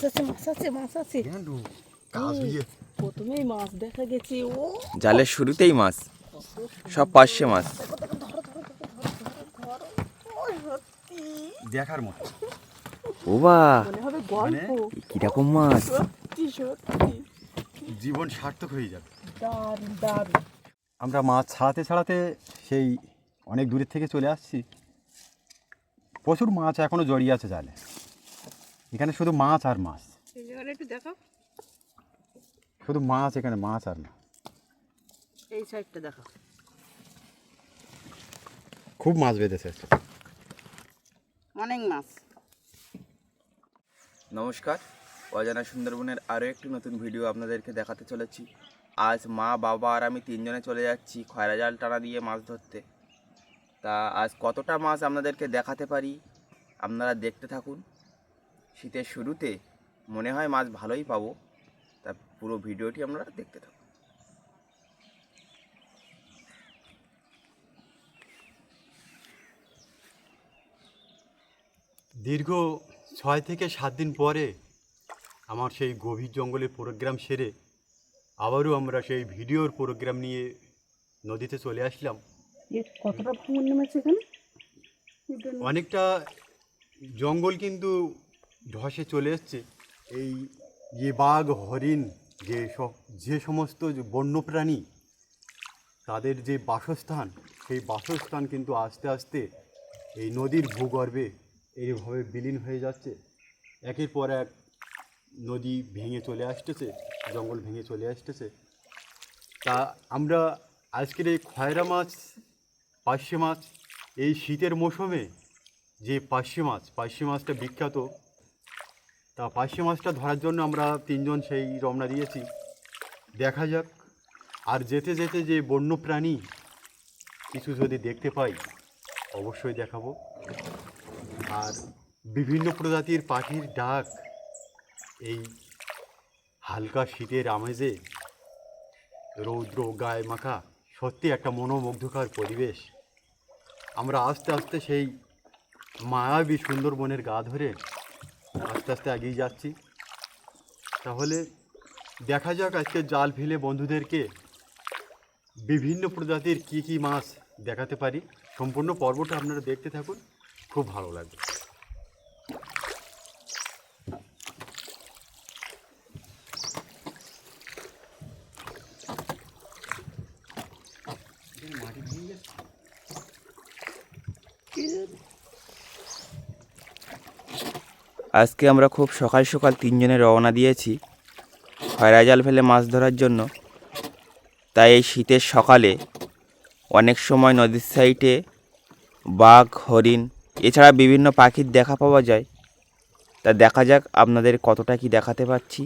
মাছ আছে মাছ আছে মাছ আছে প্রথমেই মাছ দেখা গেছে ও। জালের শুরুতেই মাছ সব পার্শে মাছ। দেখার মতো। ও বা মনে কীরকম মাছ? জীবন সার্থক হয়ে যাবে। আমরা মাছ ছাড়াতে ছাড়াতে সেই অনেক দূরের থেকে চলে আসছি। প্রচুর মাছ এখনও জড়িয়ে আছে জালে। এখানে শুধু মাছ আর মাছ। এই একটু দেখাও। শুধু মাছ এখানে মাছ আর মাছ এই সাইডটা দেখাও। খুব মাছ বেঁধেছে। অনেক মাছ। নমস্কার অজানা সুন্দরবনের আরও একটি নতুন ভিডিও আপনাদেরকে দেখাতে চলেছি। আজ মা বাবা আর আমি তিনজনে চলে যাচ্ছি খয়রা জাল টানা দিয়ে মাছ ধরতে। তা আজ কতটা মাছ আপনাদেরকে দেখাতে পারি? আপনারা দেখতে থাকুন। শীতের শুরুতে মনে হয় মাছ ভালোই পাবো। তা পুরো ভিডিওটি আমরা দেখতে থাকুন। দীর্ঘ ছয় থেকে সাত দিন পরে আমার সেই গভীর জঙ্গলের প্রোগ্রাম সেরে আবারও আমরা সেই ভিডিওর প্রোগ্রাম নিয়ে নদীতে চলে আসলাম। কতটা অনেকটা জঙ্গল কিন্তু ধসে চলে এসছে। এই যে বাঘ, হরিণ, যে যে সমস্ত বন্যপ্রাণী, তাদের যে বাসস্থান, সেই বাসস্থান কিন্তু আস্তে আস্তে এই নদীর ভূগর্ভে এইভাবে বিলীন হয়ে যাচ্ছে। একের পর এক নদী ভেঙে চলে আসতেছে, জঙ্গল ভেঙে চলে আসতেছে। তা আমরা আজকের এই খয়রা মাছ, পার্শে মাছ, এই শীতের মৌসুমে যে পার্শে মাছ, পার্শে মাছটা বিখ্যাত তা পার্শে মাছটা ধরার জন্য আমরা তিনজন সেই রমনা দিয়েছি। দেখা যাক। আর যেতে যেতে যে বন্য প্রাণী কিছু যদি দেখতে পাই, অবশ্যই দেখাবো। আর বিভিন্ন প্রজাতির পাখির ডাক, এই হালকা শীতের আমেজে রৌদ্র গায়ে মাখা, সত্যি একটা মনোমুগ্ধকর পরিবেশ। আমরা আস্তে আস্তে সেই মায়াবী সুন্দরবনের গা ধরে আস্তে আস্তে এগিয়ে যাচ্ছি। তাহলে দেখা যাক আজকে জাল ফেলে বন্ধুদেরকে বিভিন্ন প্রজাতির কি কি মাছ দেখাতে পারি। সম্পূর্ণ পর্বটা আপনারা দেখতে থাকুন। খুব ভালো লাগবে। আজকে আমরা খুব সকাল সকাল তিনজনে রওনা দিয়েছি। খয়রা জাল ফেলে মাছ ধরার জন্য। তাই এই শীতের সকালে অনেক সময় নদীর সাইডে বাঘ, হরিণ, এছাড়া বিভিন্ন পাখির দেখা পাওয়া যায়। তা দেখা যাক আপনাদের কতটা কি দেখাতে পাচ্ছি।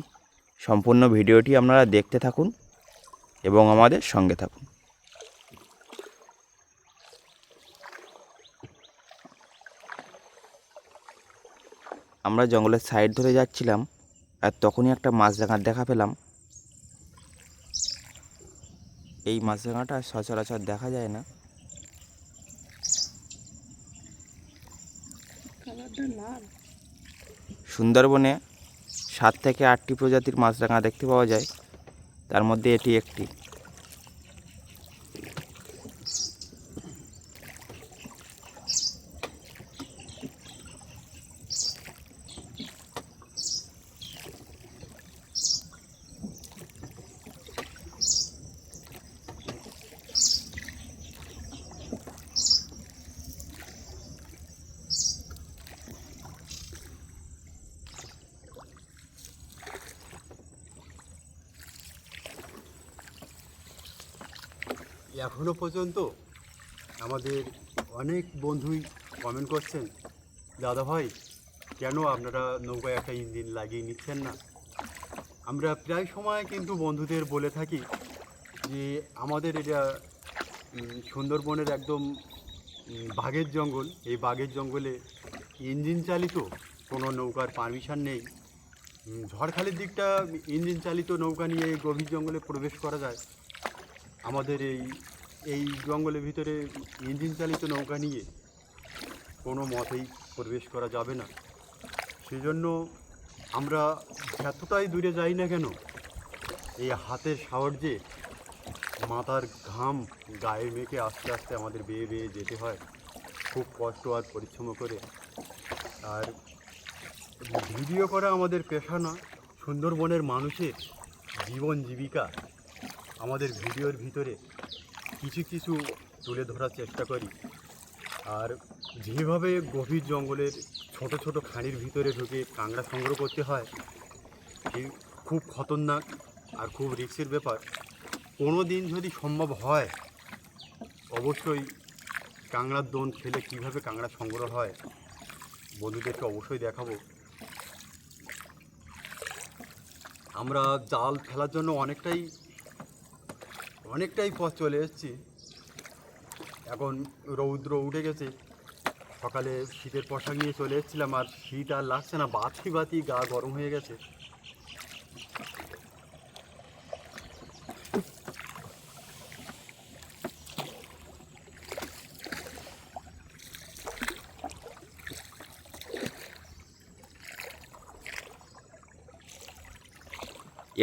সম্পূর্ণ ভিডিওটি আপনারা দেখতে থাকুন এবং আমাদের সঙ্গে থাকুন। আমরা জঙ্গলের সাইড ধরে যাচ্ছিলাম আর তখনই একটা মাছরাঙার দেখা পেলাম। এই মাছরাঙাটা সচরাচর দেখা যায় না। সুন্দরবনে সাত থেকে আটটি প্রজাতির মাছরাঙা দেখতে পাওয়া যায়। তার মধ্যে এটি একটি এখনও পর্যন্ত আমাদের অনেক বন্ধুই কমেন্ট করছেন, দাদা ভাই, কেন আপনারা নৌকায় একটা ইঞ্জিন লাগিয়ে নিচ্ছেন না? আমরা প্রায় সময় কিন্তু বন্ধুদের বলে থাকি যে, আমাদের এটা সুন্দরবনের একদম বাঘের জঙ্গল। এই বাঘের জঙ্গলে ইঞ্জিন চালিত কোনো নৌকার পারমিশন নেই। ঝড়খালির দিকটা ইঞ্জিন চালিত নৌকা নিয়ে গভীর জঙ্গলে প্রবেশ করা যায়। আমাদের এই এই জঙ্গলের ভিতরে ইঞ্জিন চালিত নৌকা নিয়ে কোনো মতেই প্রবেশ করা যাবে না। সেজন্য আমরা যতটাই দূরে যাই না কেন, এই হাতের সাহায্যে মাথার ঘাম গায়ে মেখে আস্তে আস্তে আমাদের বেয়ে বেয়ে যেতে হয়। খুব কষ্ট আর পরিশ্রম করে। আর ভিডিও করা আমাদের পেশা না, সুন্দরবনের মানুষের জীবন জীবিকা আমাদের ভিডিওর ভিতরে কিছু কিছু তুলে ধরার চেষ্টা করি। আর যেভাবে গভীর জঙ্গলের ছোট ছোট খাঁড়ির ভিতরে ঢুকে কাঁকড়া সংগ্রহ করতে হয় এই খুব খতরনাক আর খুব রিস্কের ব্যাপার। কোনো দিন যদি সম্ভব হয়, অবশ্যই কাঁকড়ার দোন খেলে কীভাবে কাঁকড়া সংগ্রহ হয়, বন্ধুদেরকে অবশ্যই দেখাবো। আমরা জাল ফেলার জন্য অনেকটাই অনেকটাই পথ চলে এসেছি। এখন রৌদ্র উঠে গেছে। সকালে শীতের পোশাক নিয়ে চলে এসেছিলাম, আর শীত আর লাগছে না, বাতি বাতি, গা গরম হয়ে গেছে।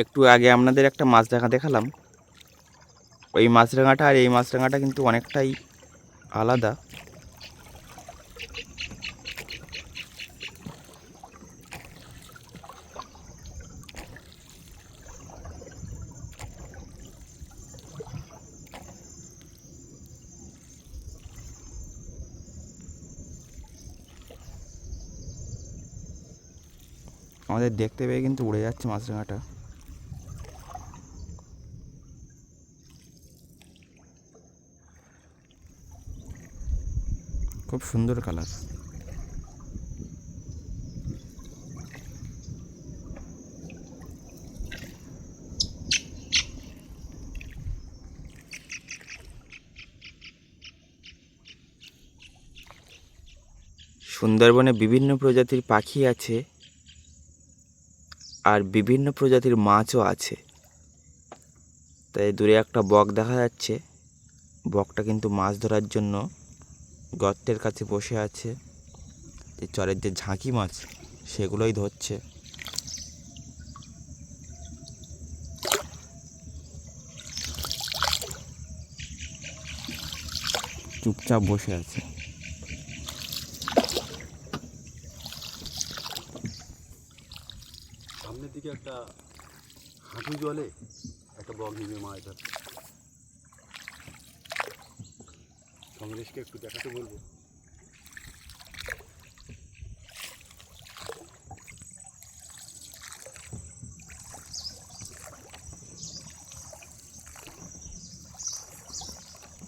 একটু আগে আপনাদের একটা মাছ দেখা দেখালাম। ওই মাছরাঙাটা আর এই মাছরাঙাটা কিন্তু অনেকটাই আলাদা। আমাদের দেখতে পেয়ে কিন্তু উড়ে যাচ্ছে মাছরাঙাটা। খুব সুন্দর কালার। সুন্দরবনে বিভিন্ন প্রজাতির পাখি আছে আর বিভিন্ন প্রজাতির মাছও আছে। তাই দূরে একটা বক দেখা যাচ্ছে। বকটা কিন্তু মাছ ধরার জন্য গর্তের কাছে বসে আছে। যে চরের যে ঝাঁকি মাছ, সেগুলোই ধরছে। চুপচাপ বসে আছে। সামনের দিকে একটা হাঁটু জলে একটা বগ মাছ ধর কংগ্রেসকে একটু দেখাতে বলব।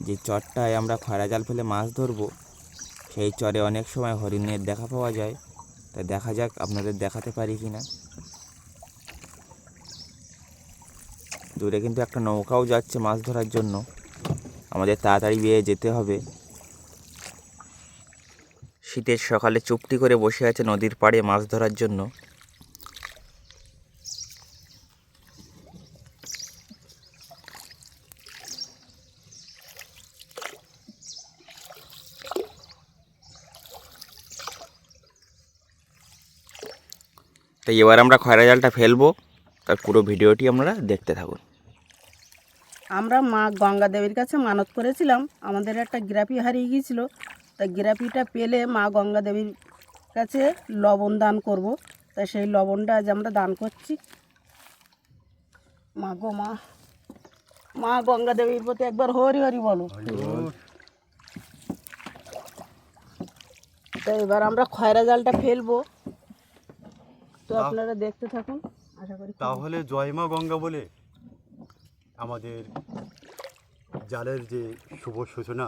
যে চরটায় আমরা খয়রা জাল ফেলে মাছ ধরবো, সেই চরে অনেক সময় হরিণের দেখা পাওয়া যায়। তা দেখা যাক আপনাদের দেখাতে পারি কি না দূরে কিন্তু একটা নৌকাও যাচ্ছে মাছ ধরার জন্য। আমাদের তাড়াতাড়ি বিয়ে যেতে হবে। শীতের সকালে চুপটি করে বসে আছে নদীর পাড়ে মাছ ধরার জন্য। তাই এবার আমরা খয়রা জালটা ফেলব, তার পুরো ভিডিওটি আমরা দেখতে থাকুন। আমরা মা গঙ্গা দেবীর কাছে মানত করেছিলাম। আমাদের একটা গ্রাপি হারিয়ে গিয়েছিল। তা গ্রাপিটা পেলে মা গঙ্গা দেবীর কাছে লবণ দান করব। তা সেই লবণটা আজ আমরা দান করছি। মা গো মা। মা গঙ্গা দেবীর প্রতি একবার হরি হরি বলো। তো এবার আমরা খয়রা জালটা ফেলব। তো আপনারা দেখতে থাকুন। আশা করি খুব- জয় মা গঙ্গা বলে। আমাদের জালের যে শুভ সূচনা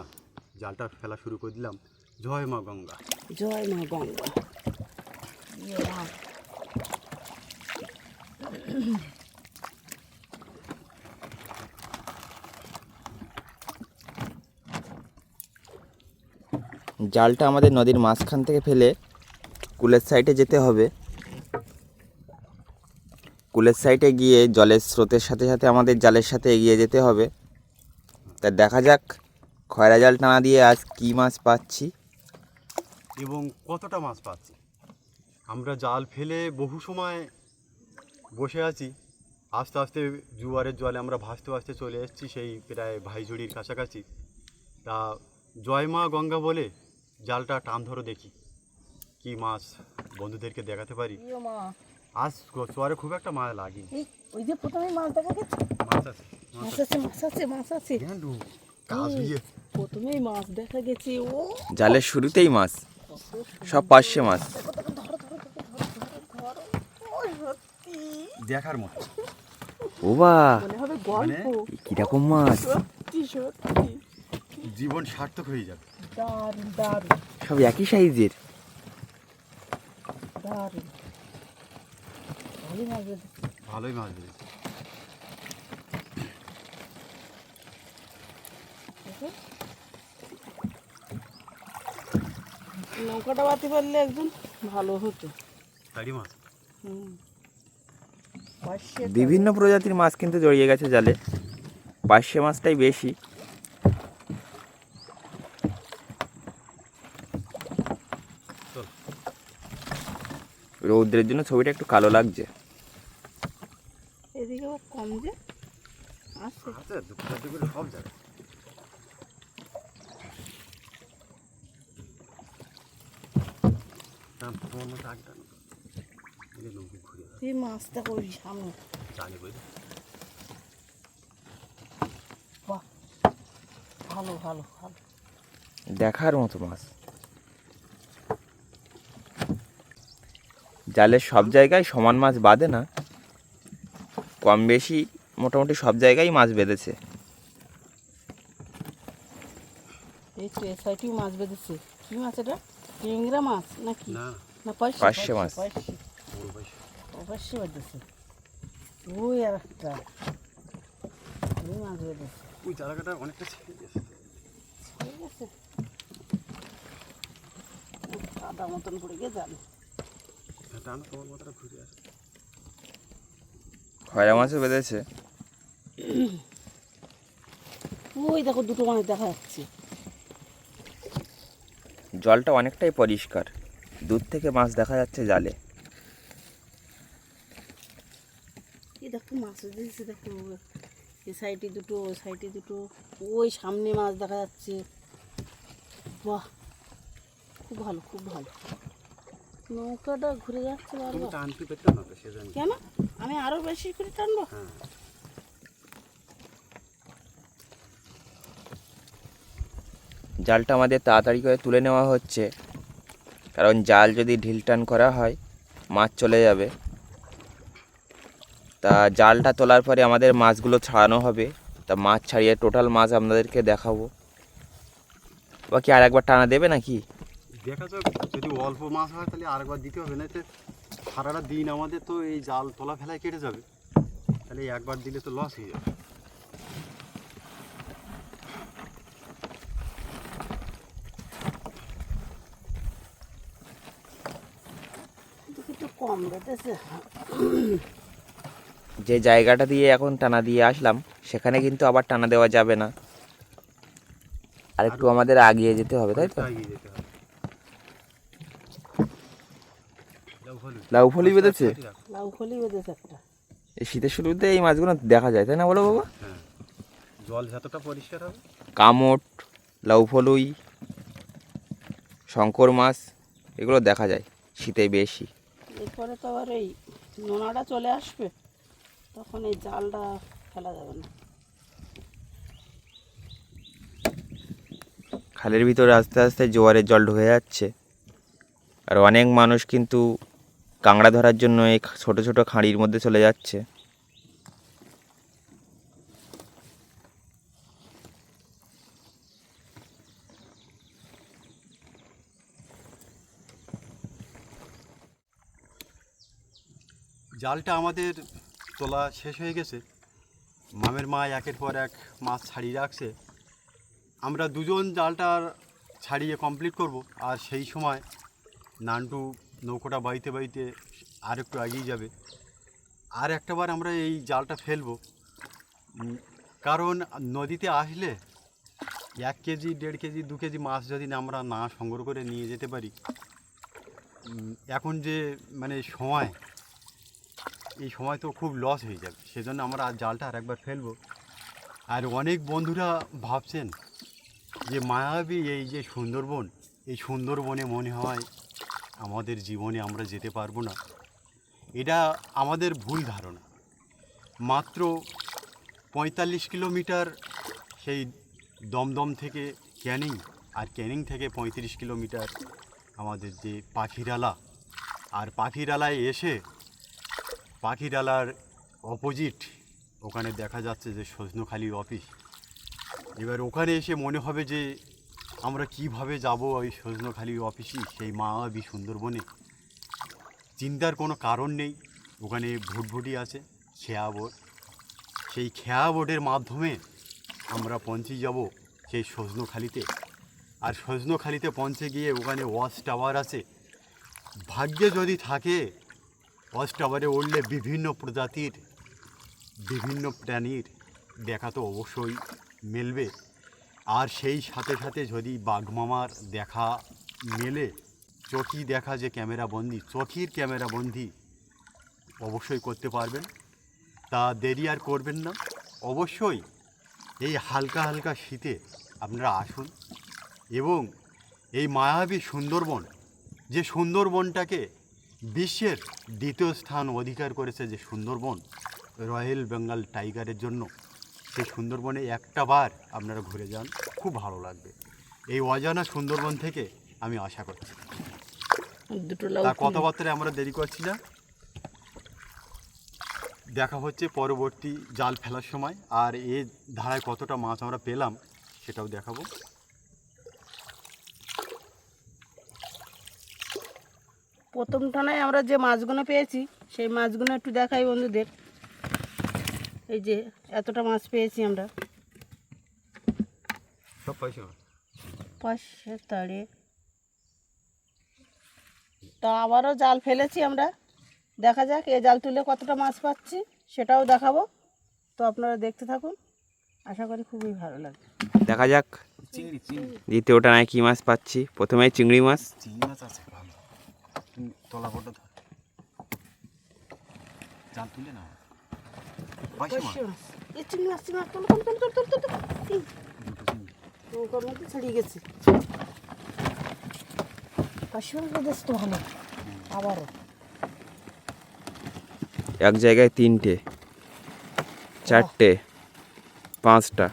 জালটা ফেলা শুরু করে দিলাম। জয় মা গঙ্গা। জয় মা গঙ্গা। জালটা আমাদের নদীর মাঝখান থেকে ফেলে কুলের সাইডে যেতে হবে। কুলের সাইডে গিয়ে জলের স্রোতের সাথে সাথে আমাদের জালের সাথে এগিয়ে যেতে হবে। তা দেখা যাক খয়রা জাল টানা দিয়ে আজ কী মাছ পাচ্ছি। এবং কতটা মাছ পাচ্ছি। আমরা জাল ফেলে বহু সময় বসে আছি। আস্তে আস্তে জুয়ারের জলে আমরা ভাসতে ভাসতে চলে এসেছি সেই প্রায় ভাইজুড়ির কাছাকাছি। তা জয় মা গঙ্গা বলে জালটা টান ধরো দেখি। কি মাছ বন্ধুদেরকে দেখাতে পারি? মা আজ চরে খুব একটা মাছ লাগেনি ওই যে প্রথমে মাছ দেখা গেছে মাছ আছে মাছ আছে। মাছ আছে মাছ আছে। গেন্ডু কাজ দিয়ে প্রথমেই মাছ দেখা গেছে ও। জালের শুরুতেই মাছ সব পার্শে মাছ। সত্যি। দেখার মতো। ও বা মনে কীরকম মাছ? সত্যি সত্যি। জীবন সার্থক হয়ে যাবে। সব একই সাইজের দারুণ। ভালোই মাছ বেঁধেছে ভালোই মাছ নৌকাটা বাতি পারলে একজন ভালো হতো। তাড়ি মাছ? হুম। বিভিন্ন প্রজাতির মাছ কিন্তু জড়িয়ে গেছে জালে। পার্শে মাছটাই বেশি। রৌদ্রের জন্য ছবিটা একটু কালো লাগছে এদিকে আবার কম যে আছে আছে দুটো চারটে করে সব জায়গায় টান, তোমার মতো আগে টানো। এই যে নৌকো ঘুরে সামনে। চালে করে। বাহ ভালো ভালো ভালো। দেখার মতো মাছ। জালের সব জায়গায় সমান মাছ বাঁধে না। কম বেশি মোটামুটি সব জায়গায় মাছ বেঁধেছে। এই তো এ সাইডেও মাছ বেঁধেছে। কি মাছ এটা? চিংড়া মাছ নাকি? না। না পার্শে পার্শে মাছ। পার্শে বড় পয়সা ও ওই আর একটা। ওই মাছ ওই জায়গাটা অনেকটা ছেড়ে গেছে। ঠিক আছে কাদা মতন পড়ে গিয়ে তোমার ঘুরে আসে। খয়রা মাছও বেঁধেছে। ওই দেখো দুটো মাছ দেখা যাচ্ছে। জলটা অনেকটাই পরিষ্কার। দূর থেকে মাছ দেখা যাচ্ছে জালে। দেখো মাছ দিয়েছে দেখো এই সাইডে দুটো ওই সাইডে দুটো ওই সামনে মাছ দেখা যাচ্ছে। বাহ খুব ভালো খুব ভালো। নৌকাটা ঘুরে যাচ্ছে কেন? আমি আরও বেশি করে টানবো? হ্যাঁ। জালটা আমাদের তাড়াতাড়ি করে তুলে নেওয়া হচ্ছে। কারণ জাল যদি ঢিল টান করা হয় মাছ চলে যাবে। তা জালটা তোলার পরে আমাদের মাছগুলো ছাড়ানো হবে। তা মাছ ছাড়িয়ে টোটাল মাছ আপনাদেরকে দেখাবো। বাকি আর একবার টানা দেবে নাকি? দেখা যাক যদি অল্প মাছ হয় তাহলে আরেকবার দিতে হবে না সারাটা দিন আমাদের তো এই জাল তোলা ফেলায় কেটে যাবে। তাহলে একবার দিলে তো লস হয়ে যাবে। কম বেঁধেছে। যে জায়গাটা দিয়ে এখন টানা দিয়ে আসলাম সেখানে কিন্তু আবার টানা দেওয়া যাবে না। আর একটু আমাদের আগিয়ে যেতে হবে তাই তো? লাউ ফলি বেঁধেছে? লাউ খলি বেঁধেছে। একটা। এই শীতের শুরুতে এই মাছগুলো দেখা যায় তাই না বলো বাবা? হ্যাঁ। জল যতটা পরিষ্কার হবে। কামট লাউফলুই শঙ্কর মাছ এগুলো দেখা যায় শীতে বেশি। এরপরে তো আবার এই নোনাটা চলে আসবে। তখন এই জালটা ফেলা যাবে না। খালের ভিতরে আস্তে আস্তে জোয়ারের জল ঢুকে যাচ্ছে। আর অনেক মানুষ কিন্তু কাঁকড়া ধরার জন্য এই ছোট ছোট খাঁড়ির মধ্যে চলে যাচ্ছে। জালটা আমাদের তোলা শেষ হয়ে গেছে। মামের মা একের পর এক মাছ ছাড়িয়ে রাখছে। আমরা দুজন জালটা ছাড়িয়ে কমপ্লিট করব আর সেই সময় নান্টু নৌকোটা বাইতে বাইতে আর একটু এগিয়ে যাবে। আর একটাবার আমরা এই জালটা ফেলব। কারণ নদীতে আসলে এক কেজি, দেড় কেজি, দু কেজি মাছ যদি আমরা না সংগ্রহ করে নিয়ে যেতে পারি এখন যে মানে সময় এই সময় তো খুব লস হয়ে যাবে। সেজন্য আমরা আর জালটা আর একবার ফেলব। আর অনেক বন্ধুরা ভাবছেন যে, মায়াবী এই যে সুন্দরবন, এই সুন্দরবনে মনে হয় আমাদের জীবনে আমরা যেতে পারব না। এটা আমাদের ভুল ধারণা। মাত্র পঁয়তাল্লিশ কিলোমিটার সেই দমদম থেকে ক্যানিং আর ক্যানিং থেকে পঁয়ত্রিশ কিলোমিটার আমাদের যে পাখিরালা। আর পাখিরালায় এসে পাখিরালার অপোজিট ওখানে দেখা যাচ্ছে যে সজনখালি অফিস এবার ওখানে এসে মনে হবে যে আমরা কীভাবে যাব ওই সজনখালি অফিসে সেই মায়াবী সুন্দরবনে। চিন্তার কোনো কারণ নেই, ওখানে ভুটভুটি আছে, খেয়া বোর্ড সেই খেয়া বোটের মাধ্যমে আমরা পৌঁছে যাব সেই সজনখালিতে। আর সজনখালিতে পৌঁছে গিয়ে ওখানে ওয়াচ টাওয়ার আছে। ভাগ্যে যদি থাকে ওয়াচ টাওয়ারে উঠলে বিভিন্ন প্রজাতির, বিভিন্ন প্রাণীর দেখা তো অবশ্যই মেলবে। আর সেই সাথে সাথে যদি বাঘমামার দেখা মেলে চকি দেখা যে ক্যামেরা বন্দি চকির ক্যামেরা বন্দি অবশ্যই করতে পারবেন। তা দেরি আর করবেন না। অবশ্যই এই হালকা হালকা শীতে আপনারা আসুন এবং এই মায়াবী সুন্দরবন, যে সুন্দরবনটাকে বিশ্বের দ্বিতীয় স্থান অধিকার করেছে যে সুন্দরবন রয়্যাল বেঙ্গল টাইগারের জন্য। সেই সুন্দরবনে একটা বার আপনারা ঘুরে যান খুব ভালো লাগবে। এই অজানা সুন্দরবন থেকে আমি আশা করছি। দুটো তার কথাবার্তায় আমরা দেরি করছি না। দেখা হচ্ছে পরবর্তী জাল ফেলার সময় আর এ ধারায় কতটা মাছ আমরা পেলাম সেটাও দেখাবো। প্রথম টানায় আমরা যে মাছগুলো পেয়েছি সেই মাছগুলো একটু দেখাই বন্ধুদের। এই যে এতটা মাছ পেয়েছি আমরা। তাড়ে তো আবারও জাল ফেলেছি আমরা। দেখা যাক এ জাল তুলে কতটা মাছ পাচ্ছি সেটাও দেখাবো। তো আপনারা দেখতে থাকুন। আশা করি খুবই ভালো লাগবে। দেখা যাক চিংড়ি চিংড়ি। দ্বিতীয়টা নাই কী মাছ পাচ্ছি? প্রথমে চিংড়ি মাছ। চিংড়ি মাছ আছে। তলা ধর। জাল তুলে না মাছ পাশে মাছ এ চিংড়ি মাছ চিংড়ি মাছ তোলো তোলো তোলো তোলো তোলো তোলো। দুটো চিংড়ি। নৌকার মধ্যে ছাড়িয়ে গেছে। পাশে মাছ বেঁধেছে তো ভালো। আবারও। এক জায়গায় তিনটে চারটে পাঁচটা।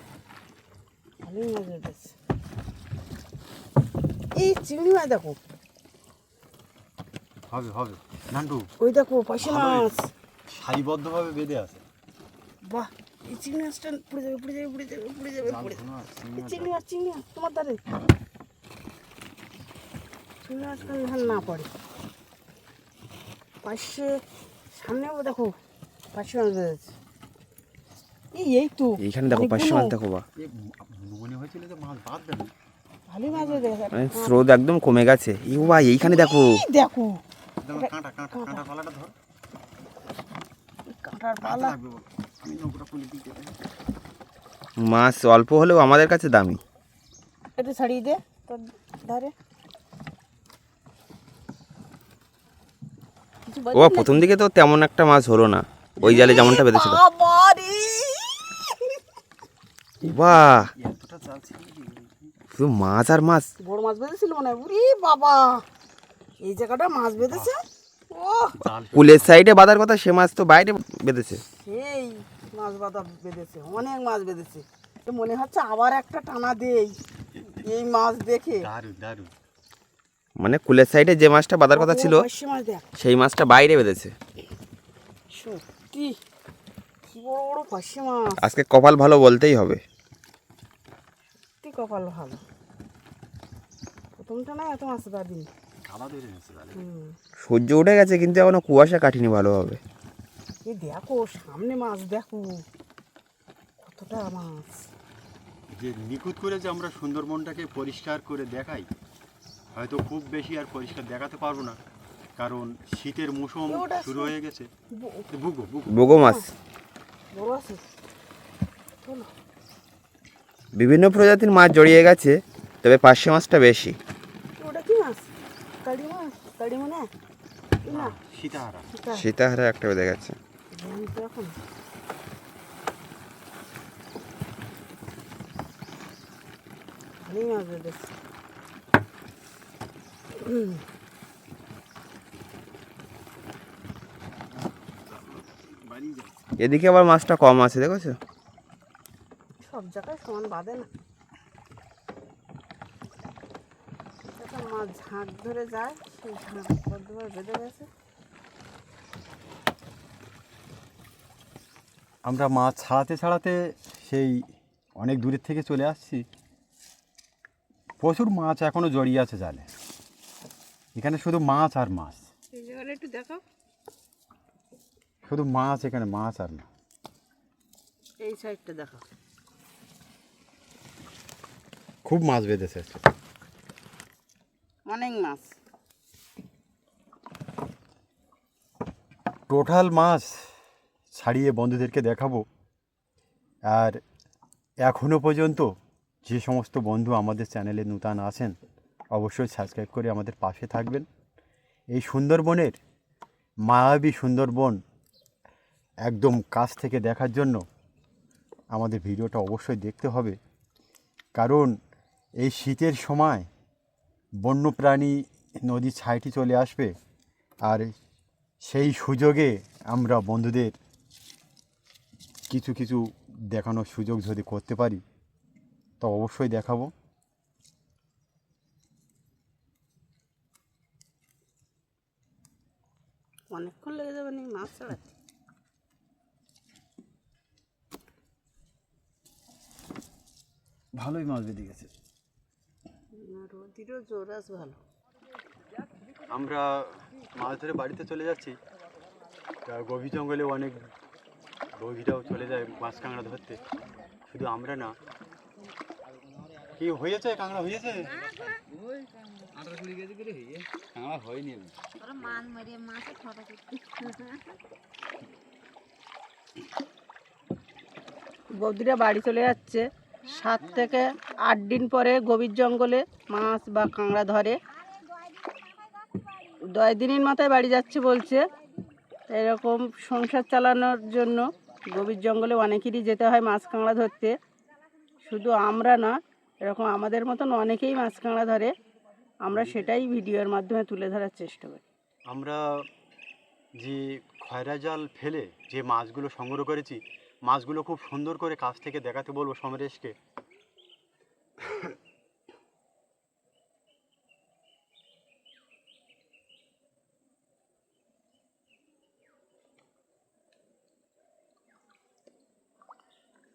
এই চিংড়ি মাছ দেখো। হবে হবে। নান্টু। ওই দেখো পাশে। মাছ সারিবদ্ধভাবে বেঁধে আছে। বাহ এই চিংড়ি মাছটা পড়ে যাবে পড়ে যাবে পড়ে যাবে পড়ে যাবে পড়ে যাবে। চিংড়ি এই মাছ চিংড়ি মাছ তোমার দ্বারে চিংড়ি মাছ কেন ধান না পড়ে। পাশে সামনেও দেখো পাশে মাছ বেঁধেছে এই এই তো এইখানে দেখো পাঁচশো মাছ দেখো বা মনে হয়েছিল যে মাছ বাঁধবে না ভালোই মাছ বেঁধেছে মানে স্রোত একদম কমে গেছে। ইউ ভাই এইখানে দেখো। দেখো কাঁটা কাঁটা কাঁটা। পালাটা ধর। কাঁটার পালা। আমি নৌকোটা খুলে দিতে মাছ অল্প হলেও আমাদের কাছে দামি। একটু ছাড়িয়ে দে তোর ধারে। ও প্রথম দিকে তো তেমন একটা মাছ হলো না। ওই জালে যেমনটা বেঁধেছিল। বাহ! ছিল শুধু মাছ আর মাছ। বড় মাছ বেঁধেছিল মনে হয়। বাবা! এই জায়গাটা মাছ বেঁধেছে? ও কুলের সাইডে বাঁধার কথা সে মাছ তো বাইরে বেঁধেছে। সেই মাছ বাঁধা বেঁধেছে অনেক মাছ বেঁধেছে। তো মনে হচ্ছে আবার একটা টানা দেই এই মাছ দেখে। মানে কুলের সাইডে যে মাছটা বাঁধার কথা ছিল পার্শে মাছ দেখ। সেই মাছটা বাইরে বেঁধেছে। সত্যি কি বড় বড় পার্শে মাছ। আজকে কপাল ভালো বলতেই হবে। সত্যি কপাল ভালো। প্রথমটা না এত মাছ বাদিন সূর্য উঠে গেছে কিন্তু এখনও কুয়াশা কাটিনি ভালোভাবে। এই দেখো সামনে মাছ দেখো। কতটা মাছ। যে নিখুঁত করে যে আমরা সুন্দরবনটাকে পরিষ্কার করে দেখাই হয়তো খুব বেশি আর পরিষ্কার দেখাতে পারব না কারণ শীতের মৌসুম এ শুরু হয়ে গেছে। ব- বুকো বুকো বগো মাছ। চলো বিভিন্ন প্রজাতির মাছ জড়িয়ে গেছে তবে পার্শে মাছটা বেশি। তাড়ি মনে? না। সীতাহারা। সীতাহারা। একটা বাড়ি যাচ্ছে এদিকে আবার মাছটা কম আছে দেখেছ? সব জায়গায় সমান বাঁধে না একটা মাছ ঝাঁক ধরে যায় সেই ঝাঁক বদ্ধভাবে বেঁধে গেছে। আমরা মাছ ছাড়াতে ছাড়াতে সেই অনেক দূরের থেকে চলে আসছি। প্রচুর মাছ এখনও জড়িয়ে আছে জালে। এখানে শুধু মাছ আর মাছ। একটু দেখাও। শুধু মাছ এখানে মাছ আর না। এই সাইডটা দেখাও। খুব মাছ বেঁধেছে। অনেক মাছ। টোটাল মাছ ছাড়িয়ে বন্ধুদেরকে দেখাবো। আর এখনও পর্যন্ত যে সমস্ত বন্ধু আমাদের চ্যানেলে নূতন আছেন, অবশ্যই সাবস্ক্রাইব করে আমাদের পাশে থাকবেন। এই সুন্দরবনের, মায়াবী সুন্দরবন একদম কাছ থেকে দেখার জন্য আমাদের ভিডিওটা অবশ্যই দেখতে হবে। কারণ এই শীতের সময় বন্যপ্রাণী নদী ছাইটি চলে আসবে আর সেই সুযোগে আমরা বন্ধুদের কিছু কিছু দেখানোর সুযোগ যদি করতে পারি তো অবশ্যই দেখাবো। অনেকক্ষণ লেগে যাবে নি মাছ ছাড়াতে? ভালোই মাছ বেঁধে গেছে। রোদিরও জোর ভালো। আমরা মাছ ধরে বাড়িতে চলে যাচ্ছি। তা গভীর জঙ্গলে অনেক বগিরাও চলে যায় মাছ কাঁকড়া ধরতে। শুধু আমরা না। কি হয়েছে? কাঁকড়া হয়েছে? কাঁকড়া হয়নি বৌদিরা বাড়ি চলে যাচ্ছে। সাত থেকে আট দিন পরে গভীর জঙ্গলে মাছ বা কাঁকড়া ধরে। দশ দিনের মাথায় বাড়ি যাচ্ছে বলছে। এরকম সংসার চালানোর জন্য গভীর জঙ্গলে অনেকেরই যেতে হয় মাছ কাঁকড়া ধরতে। শুধু আমরা না, এরকম আমাদের মতন অনেকেই মাছ কাঁকড়া ধরে। আমরা সেটাই ভিডিওর মাধ্যমে তুলে ধরার চেষ্টা করি। আমরা যে খয়রা জাল ফেলে যে মাছগুলো সংগ্রহ করেছি মাছগুলো খুব সুন্দর করে কাছ থেকে দেখাতে বলব সমরেশকে।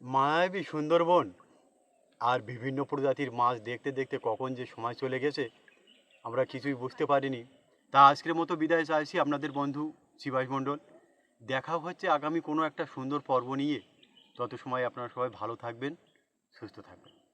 মায়াবী সুন্দরবন। আর বিভিন্ন প্রজাতির মাছ দেখতে দেখতে কখন যে সময় চলে গেছে, আমরা কিছুই বুঝতে পারিনি। তা আজকের মতো বিদায় চাইছি আপনাদের বন্ধু শিবাস মণ্ডল। দেখা হচ্ছে আগামী কোনো একটা সুন্দর পর্ব নিয়ে। তত সময় আপনারা সবাই ভালো থাকবেন, সুস্থ থাকবেন।